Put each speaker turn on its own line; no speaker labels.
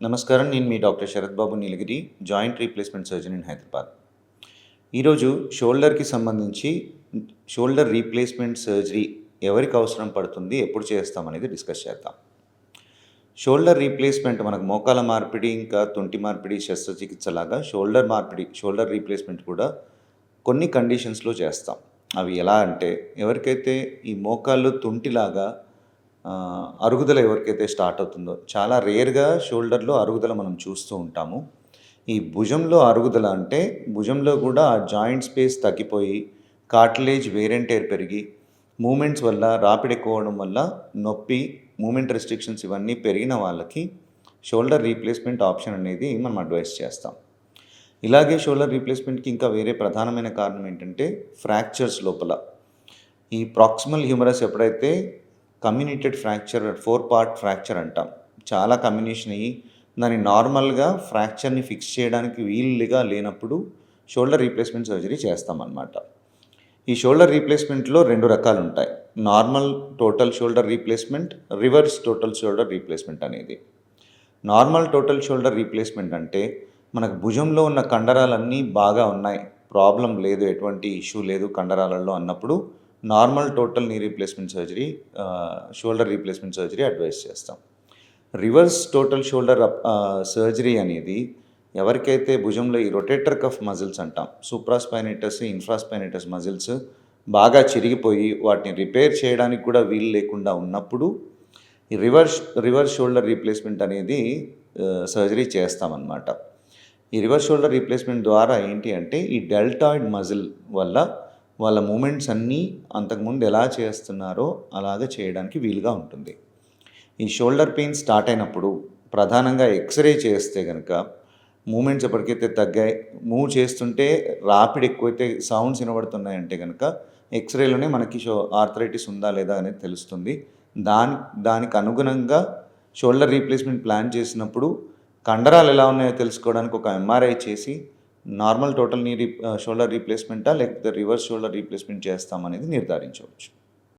నమస్కారం నేను మీ doctor Sharath Babu Neelagiri joint replacement surgeon in Hyderabad. ఈరోజు షోల్డర్కి సంబంధించి షోల్డర్ రీప్లేస్మెంట్ సర్జరీ ఎవరికి అవసరం పడుతుంది ఎప్పుడు చేస్తాం అనేది డిస్కస్ చేద్దాం. షోల్డర్ రీప్లేస్మెంట్ మనకు మోకాల మార్పిడి ఇంకా తుంటి మార్పిడి శస్త్రచికిత్స లాగా షోల్డర్ మార్పిడి షోల్డర్ రీప్లేస్మెంట్ కూడా కొన్ని కండిషన్స్లో చేస్తాం. అవి ఎలా అంటే ఎవరికైతే ఈ మోకాళ్ళు తుంటిలాగా అరుగుదల ఎవరికైతే స్టార్ట్ అవుతుందో చాలా రేర్గా షోల్డర్లో అరుగుదల మనం చూస్తూ ఉంటాము. ఈ భుజంలో అరుగుదల అంటే భుజంలో కూడా ఆ జాయింట్ స్పేస్ తగ్గిపోయి కార్టిలేజ్ వేరెంటేర్ పెరిగి మూమెంట్స్ వల్ల రాపిడ్ ఎక్కువ అవడం వల్ల నొప్పి మూమెంట్ రెస్ట్రిక్షన్స్ ఇవన్నీ పెరిగిన వాళ్ళకి షోల్డర్ రీప్లేస్మెంట్ ఆప్షన్ అనేది మనం అడ్వైస్ చేస్తాం. ఇలాగే షోల్డర్ రీప్లేస్మెంట్కి ఇంకా వేరే ప్రధానమైన కారణం ఏంటంటే ఫ్రాక్చర్స్ లోపల. ఈ ప్రాక్సిమల్ హ్యూమరస్ ఎప్పుడైతే comminuted fracture four part fracture అంటాం. చాలా కమ్యూనిషన్ అయ్యి దాన్ని నార్మల్గా ఫ్రాక్చర్ని ఫిక్స్ చేయడానికి వీలుగా లేనప్పుడు షోల్డర్ రీప్లేస్మెంట్ సర్జరీ చేస్తామన్నమాట. ఈ షోల్డర్ రీప్లేస్మెంట్లో రెండు రకాలు ఉంటాయి normal total shoulder replacement reverse total shoulder replacement అనేది. నార్మల్ టోటల్ షోల్డర్ రీప్లేస్మెంట్ అంటే మనకు భుజంలో ఉన్న కండరాలన్నీ బాగా ఉన్నాయి ప్రాబ్లం లేదు ఎటువంటి ఇష్యూ లేదు కండరాలలో అన్నప్పుడు normal total knee replacement surgery shoulder replacement surgery advice చేస్తాం. రివర్స్ టోటల్ షోల్డర్ సర్జరీ అనేది ఎవరికైతే భుజంలో ఈ రొటేటర్ కఫ్ మజిల్స్ అంటాం సూప్రాస్పైనేటస్ ఇన్ఫ్రాస్పైనేటస్ మజిల్స్ బాగా చిరిగిపోయి వాటిని రిపేర్ చేయడానికి కూడా వీలు లేకుండా ఉన్నప్పుడు ఈ రివర్స్ రివర్స్ షోల్డర్ రీప్లేస్మెంట్ అనేది సర్జరీ చేస్తామన్నమాట. ఈ రివర్స్ షోల్డర్ రీప్లేస్మెంట్ ద్వారా ఏంటి అంటే ఈ డెల్టాయిడ్ మజిల్ వల్ల వాళ్ళ మూమెంట్స్ అన్నీ అంతకుముందు ఎలా చేస్తున్నారో అలాగే చేయడానికి వీలుగా ఉంటుంది. ఈ షోల్డర్ పెయిన్ స్టార్ట్ అయినప్పుడు ప్రధానంగా ఎక్స్రే చేస్తే కనుక మూమెంట్స్ ఎప్పటికైతే తగ్గాయి మూవ్ చేస్తుంటే రాపిడ్ ఎక్కువైతే సౌండ్స్ వినబడుతున్నాయంటే కనుక ఎక్స్రేలోనే మనకి షో ఆర్థరైటిస్ ఉందా లేదా అనేది తెలుస్తుంది. దాని దానికి అనుగుణంగా షోల్డర్ రీప్లేస్మెంట్ ప్లాన్ చేసినప్పుడు కండరాలు ఎలా ఉన్నాయో తెలుసుకోవడానికి ఒక ఎంఆర్ఐ చేసి నార్మల్ టోటల్ నీ రీ షోల్డర్ రీప్లేస్మెంటా లేకపోతే రివర్స్ షోల్డర్ రీప్లేస్మెంట్ చేస్తామనేది నిర్ధారించవచ్చు.